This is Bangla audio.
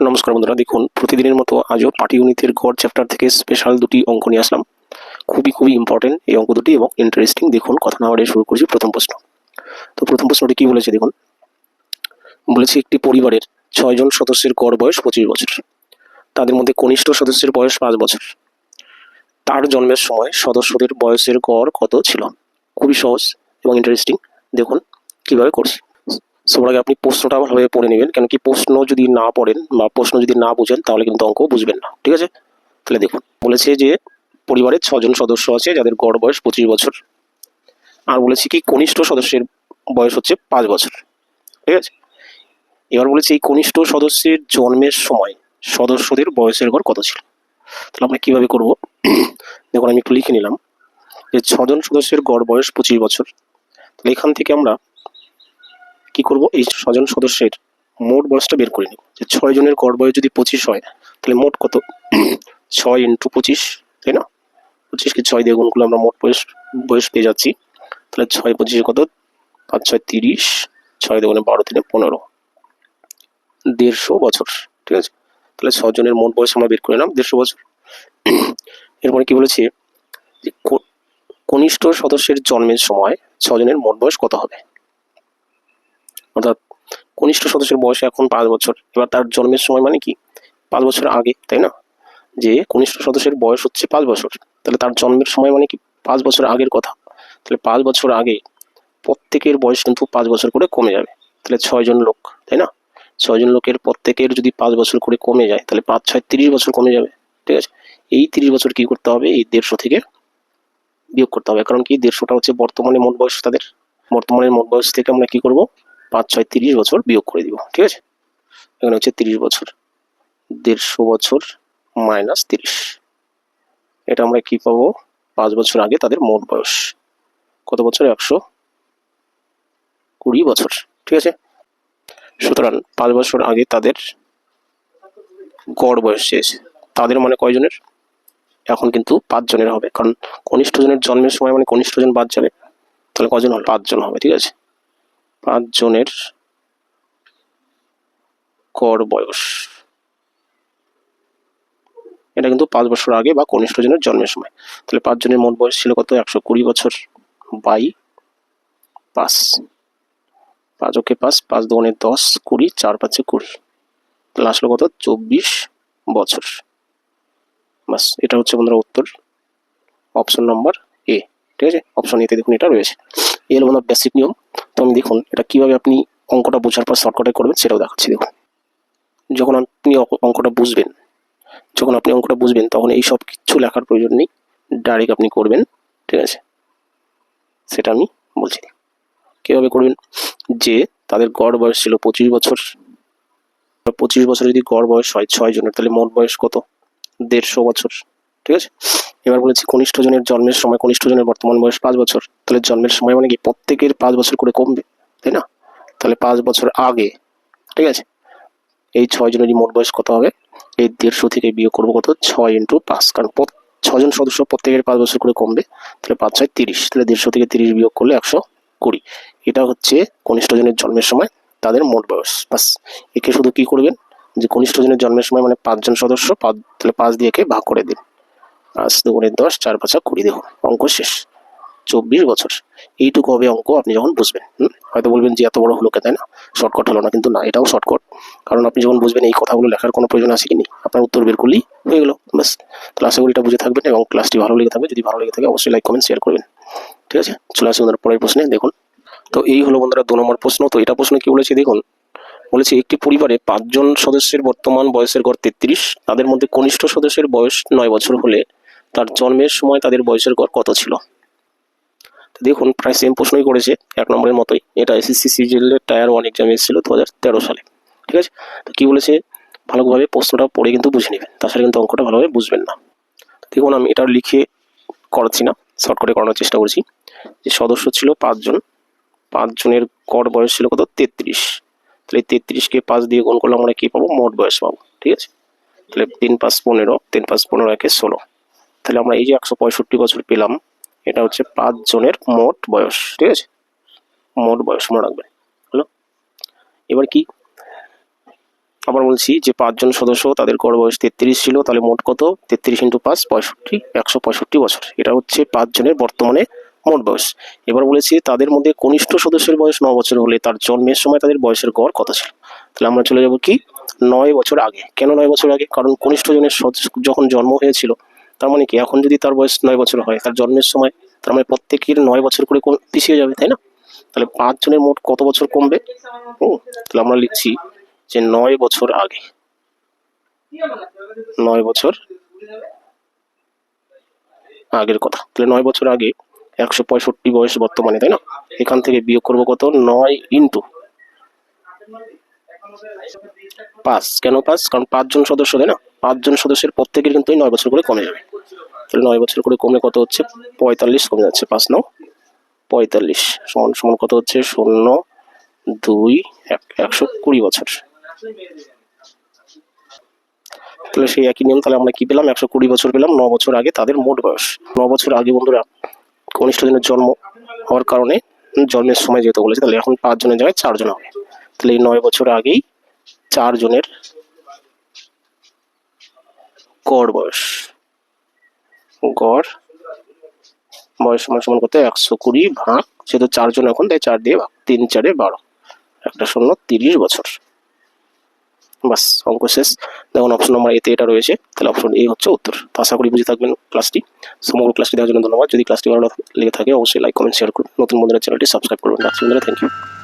নমস্কার বন্ধুরা, দেখুন, প্রতিদিনের মতো আজও পাটিগণিতের গড় চ্যাপ্টার থেকে স্পেশাল দুটি অঙ্ক নিয়ে আসলাম। খুবই খুবই ইম্পর্টেন্ট এই অঙ্ক দুটি এবং ইন্টারেস্টিং দেখুন, কথা না শুরু করছি প্রথম প্রশ্ন। তো প্রথম প্রশ্নটি কি বলেছে দেখুন? বলেছে, একটি পরিবারের ছয়জন সদস্যের গড় বয়স পঁচিশ বছর। তাদের মধ্যে কনিষ্ঠ সদস্যের বয়স পাঁচ বছর। তার জন্মের সময় সদস্যদের বয়সের গড় কত ছিল? খুবই সহজ এবং ইন্টারেস্টিং দেখুন, কীভাবে করছি। সবার আগে আপনি প্রশ্নটা ভালোভাবে পড়ে নেবেন। কেন কি প্রশ্ন যদি না পড়েন বা প্রশ্ন যদি না বুঝেন, তাহলে কিন্তু অঙ্ক বুঝবেন না। ঠিক আছে? তাহলে দেখুন, বলেছে যে পরিবারের ছজন সদস্য আছে যাদের গড় বয়স পঁচিশ বছর। আর বলেছি কি, কনিষ্ঠ সদস্যের বয়স হচ্ছে পাঁচ বছর। ঠিক আছে? এবার বলেছি এই কনিষ্ঠ সদস্যের জন্মের সময় সদস্যদের বয়সের গড় কত ছিল? তাহলে আমরা কীভাবে করব? দেখুন, আমি একটু লিখে নিলাম যে ছজন সদস্যের গড় বয়স পঁচিশ বছর। তাহলে এখান থেকে আমরা কি করব? এই ছজন সদস্যের মোট বয়সটা বের করে নিব। যে ছয় জনের গড় বয়স যদি পঁচিশ হয়, তাহলে মোট কত? ছয় ইন্টু পঁচিশ, তাই না? পঁচিশকে ছয় দিয়ে গুণ করলে আমরা মোট বয়স বয়স পেয়ে যাচ্ছি। তাহলে ছয় পঁচিশে কত? পাঁচ, ছয়, তিরিশ। ছয় দুগুণে বারো, তিনে পনেরো। দেড়শো বছর, ঠিক আছে? তাহলে ছজনের মোট বয়স আমরা বের করে নিলাম দেড়শো বছর। এরপরে কি বলেছে? কনিষ্ঠ সদস্যের জন্মের সময় ছজনের মোট বয়স কত হবে? অর্থাৎ কনিষ্ঠ সদস্যের বয়স এখন পাঁচ বছর। এবার তার জন্মের সময় মানে কি? পাঁচ বছর আগে, তাই না? যে কনিষ্ঠ সদস্যের বয়স হচ্ছে পাঁচ বছর, তাহলে তার জন্মের সময় মানে কি? পাঁচ বছর আগের কথা। তাহলে পাঁচ বছর আগে প্রত্যেকের বয়স কিন্তু পাঁচ বছর করে কমে যাবে। তাহলে ছয়জন লোক, তাই না? ছয়জন লোকের প্রত্যেকের যদি পাঁচ বছর করে কমে যায়, তাহলে পাঁচ, ছয়, তিরিশ বছর কমে যাবে। ঠিক আছে? এই তিরিশ বছর কি করতে হবে? এই দেড়শো থেকে বিয়োগ করতে হবে। কারণ কি? দেড়শোটা হচ্ছে বর্তমানে মোট বয়স তাদের। বর্তমানে মোট বয়স থেকে আমরা কি করব? পাঁচ ছয় তিরিশ বছর বিয়োগ করে দিব, ঠিক আছে? এখানে হচ্ছে তিরিশ বছর, দেড়শো বছর মাইনাস তিরিশ। এটা আমরা কি পাবো? পাঁচ বছর আগে তাদের মোট বয়স। কত বছর? একশো কুড়ি বছর, ঠিক আছে? সুতরাং পাঁচ বছর আগে তাদের গড় বয়স শেষ। তাদের মানে কয়জনের? এখন কিন্তু পাঁচজনের হবে, কারণ কনিষ্ঠ জনের জন্মের সময় মানে কনিষ্ঠজন বাদ যাবে, তাহলে কজন হবে? পাঁচজন হবে, ঠিক আছে? পাঁচজনের গড় বয়স। এটা কিন্তু পাঁচ বছর আগে বা কনিষ্ঠ জনের জন্মের সময়। তাহলে পাঁচজনের মোট বয়স ছিল কত? একশো কুড়ি বছর বাই পাঁচ। পাঁচ ওকে পাঁচ পাঁচ দোকানে দশ, কুড়ি, চার পাঁচে কুড়ি। তাহলে আসলো কত? চব্বিশ বছর। বাস, এটা হচ্ছে বন্ধুরা উত্তর। অপশন নাম্বার এ, ঠিক আছে? অপশন এতে দেখুন এটা রয়েছে। এ হলো বন্ধুরা বেসিক নিয়ম। তো আমি দেখুন, এটা কীভাবে আপনি অঙ্কটা বোঝার পর শর্টকাটে করবেন সেটাও দেখাচ্ছি, দেখুন। যখন আপনি অঙ্ক- অঙ্কটা বুঝবেন, যখন আপনি অঙ্কটা বুঝবেন, তখন এই সব কিছু লেখার প্রয়োজন নেই। ডাইরেক্ট আপনি করবেন, ঠিক আছে? সেটা আমি বলছি। কীভাবে করবেন? যে তাদের গড় বয়স ছিল পঁচিশ বছর। পঁচিশ বছর যদি গড় বয়স হয় ছয় জনের, তাহলে মোট বয়স কত? দেড়শো বছর। ঠিক আছে? এবার বলেছি কনিষ্ঠ জনের জন্মের সময়, কনিষ্ঠ জনের বর্তমান বয়স পাঁচ বছর। তাহলে জন্মের সময় মানে কি? প্রত্যেকের পাঁচ বছর করে কমবে, তাই না? তাহলে পাঁচ বছর আগে, ঠিক আছে? এই ছয় জনেরই মোট বয়স কত হবে? এই দেড়শো থেকে বিয়োগ করব কত? ছয় ইন্টু পাঁচ। কারণ ছজন সদস্য প্রত্যেকের পাঁচ বছর করে কমবে, তাহলে পাঁচ ছয় তিরিশ। তাহলে দেড়শো থেকে তিরিশ বিয়োগ করলে একশো কুড়ি। এটা হচ্ছে কনিষ্ঠ জনের জন্মের সময়, তাদের মোট বয়স। বাস, একে শুধু কি করবেন? যে কনিষ্ঠ জনের জন্মের সময় মানে পাঁচজন সদস্য, পাঁচ তাহলে পাঁচ দিয়ে একে ভাগ করে দিন। পাঁচ দুগুণে দশ, চার, পাঁচা কুড়ি দেখুন, অঙ্ক শেষ। চব্বিশ বছর। এইটুকু হবে অঙ্ক, আপনি যখন বুঝবেন? হয়তো বলবেন যে এত বড় হলো কে তাই না? শর্টকাট হলো না, কিন্তু না, এটাও শর্টকাট কারণ আপনি যখন বুঝবেন এই কথাগুলো লেখার কোনো প্রয়োজন আছে কি নেই, আপনার উত্তর বের করলেই হয়ে গেল, ব্যাস। তাহলে আশা করি এটা বুঝে থাকবেন এবং ক্লাসটি ভালো লেগে থাকবে, যদি ভালো লেগে থাকে অবশ্যই লাইক কমেন্ট শেয়ার করবেন। ঠিক আছে? চলে আসুন বন্ধুরা পরের প্রশ্নে, দেখুন। তো এই হলো বন্ধুরা দু নম্বর প্রশ্ন। তো এটা প্রশ্ন কি বলেছে, দেখুন, বলেছে, একটি পরিবারে পাঁচজন সদস্যের বর্তমান বয়সের গড় তেত্রিশ, তাদের মধ্যে কনিষ্ঠ সদস্যের বয়স নয় বছর হলে তার জন্মের সময় তাদের বয়সের গড় কত ছিল? দেখুন, প্রায় সেম প্রশ্নই করেছে, এক নম্বরের মতোই। এটা এসএসসি সিজিএলের টায়ার ওয়ান এক্সাম এসেছিল দু হাজার তেরো সালে। ঠিক আছে? তো কী বলেছে? ভালোভাবে প্রশ্নটা পড়ে কিন্তু বুঝে নেবেন। তাছাড়া কিন্তু অঙ্কটা ভালোভাবে বুঝবেন না। দেখুন, আমি এটা লিখে করাচ্ছি না শর্টকাটে করানোর চেষ্টা করছি। যে সদস্য ছিল পাঁচজন। পাঁচজনের গড় বয়স ছিল কত? তেত্রিশ। তাহলে তেত্রিশকে পাঁচ দিয়ে গুণ করলে আমরা কী পাবো? মোট বয়স পাবো। ঠিক আছে? তাহলে তিন পাঁচ পনেরো, তিন পাঁচ পনেরো একে ষোলো। তাহলে আমরা এই যে একশো পঁয়ষট্টি বছর পেলাম, এটা হচ্ছে পাঁচ জনের মোট বয়স, ঠিক আছে? মোট বয়স, মনে রাখবেন। হলো? এবার কি? আবার বলছি যে পাঁচজন সদস্য, তাদের গড় বয়স তেত্রিশ ছিল, তাহলে মোট কত? তেত্রিশ ইন্টু পাঁচ, পঁয়ষট্টি, একশো পঁয়ষট্টি বছর। এটা হচ্ছে পাঁচজনের বর্তমানে মোট বয়স। এবার বলেছি তাদের মধ্যে কনিষ্ঠ সদস্যের বয়স ন বছর হলে তার জন্মের সময় তাদের বয়সের গড় কত ছিল? তাহলে আমরা চলে যাব কি? নয় বছর আগে। কেন নয় বছর আগে? কারণ কনিষ্ঠ জনের সদস্য যখন জন্ম হয়েছিল তার মানে কি? এখন যদি তার বয়স নয় বছর হয় তার জন্মের সময় তার মানে প্রত্যেকের নয় বছর করে পিছিয়ে যাবে তাই না? তাহলে পাঁচজনের মোট কত বছর কমবে? হুম, তাহলে আমরা লিখছি যে নয় বছর আগে। নয় বছর আগের কথা। তাহলে নয় বছর আগে একশো পঁয়ষট্টি বয়স বর্তমানে তাই না? এখান থেকে বিয়োগ করব কত? নয় ইন্টু পাঁচ। কেন পাঁচ? কারণ পাঁচজন সদস্য, তাই না? পাঁচজন সদস্যের প্রত্যেকের কিন্তু নয় বছর করে কমে যাবে। তাহলে নয় বছর করে কমে কত হচ্ছে? পঁয়তাল্লিশ কমে যাচ্ছে। পাঁচ নাও। পঁয়তাল্লিশ সমান সমান কত হচ্ছে? শূন্য, দুই, এক, একশো কুড়ি বছর। তাহলে সেই একই নিয়ম তাহলে আমরা কি পেলাম? একশো কুড়ি বছর পেলাম, ন বছর আগে তাদের মোট বয়স। ন বছর আগে বন্ধুরা, কনিষ্ঠ দিনের জন্ম হওয়ার কারণে জন্মের সময় যেহেতু বলেছে, তাহলে এখন পাঁচজনের জায়গায় চারজন হবে। তাহলে এই নয় বছর আগেই চারজনের গড় বয়স। গড় বয়স সমান সমান করতে একশো কুড়ি ভাগ, যেহেতু চারজন এখন, তাই চার দিয়ে ভাগ, তিন চারে বারো। একটা শূন্য তিরিশ বছর। বাস অঙ্ক শেষ। দেখুন অপশন নাম্বার এতে এটা রয়েছে। তাহলে অপশন এ হচ্ছে উত্তর। তো আশা করি বুঝে থাকবেন ক্লাসটি সমগ্র ক্লাসটি দেওয়ার জন্য ধন্যবাদ। যদি ক্লাসটি ভালো লেগে থাকে, অবশ্যই লাইক কমেন্ট শেয়ার করুন। নতুন বন্ধুরা চ্যানেলটি সাবস্ক্রাইব করুন। রাখছি বন্ধুরা থ্যাংক ইউ